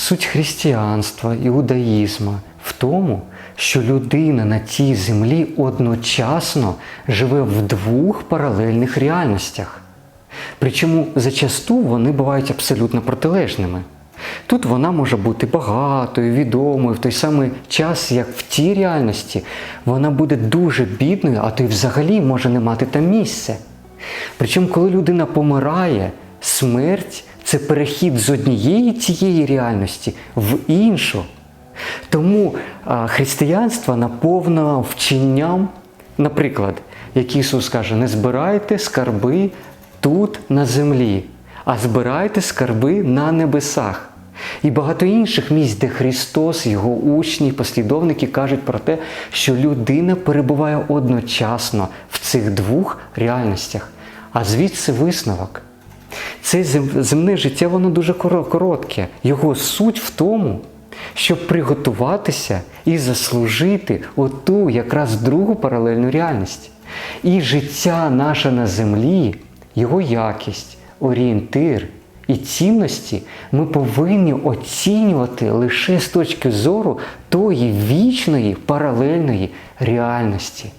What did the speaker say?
Суть християнства, іудаїзму в тому, що людина на цій землі одночасно живе в двох паралельних реальностях. Причому зачасту вони бувають абсолютно протилежними. Тут вона може бути багатою, відомою в той самий час, як в тій реальності, вона буде дуже бідною, а то й взагалі може не мати там місця. Причому, коли людина помирає, смерть це перехід з однієї цієї реальності в іншу. Тому християнство наповнено вченням, наприклад, як Ісус каже, не збирайте скарби тут на землі, а збирайте скарби на небесах. І багато інших місць, де Христос, його учні, послідовники кажуть про те, що людина перебуває одночасно в цих двох реальностях. А звідси висновок. Це земне життя, воно дуже коротке. Його суть в тому, щоб приготуватися і заслужити оту якраз другу паралельну реальність. І життя наше на землі, його якість, орієнтир і цінності ми повинні оцінювати лише з точки зору тої вічної паралельної реальності.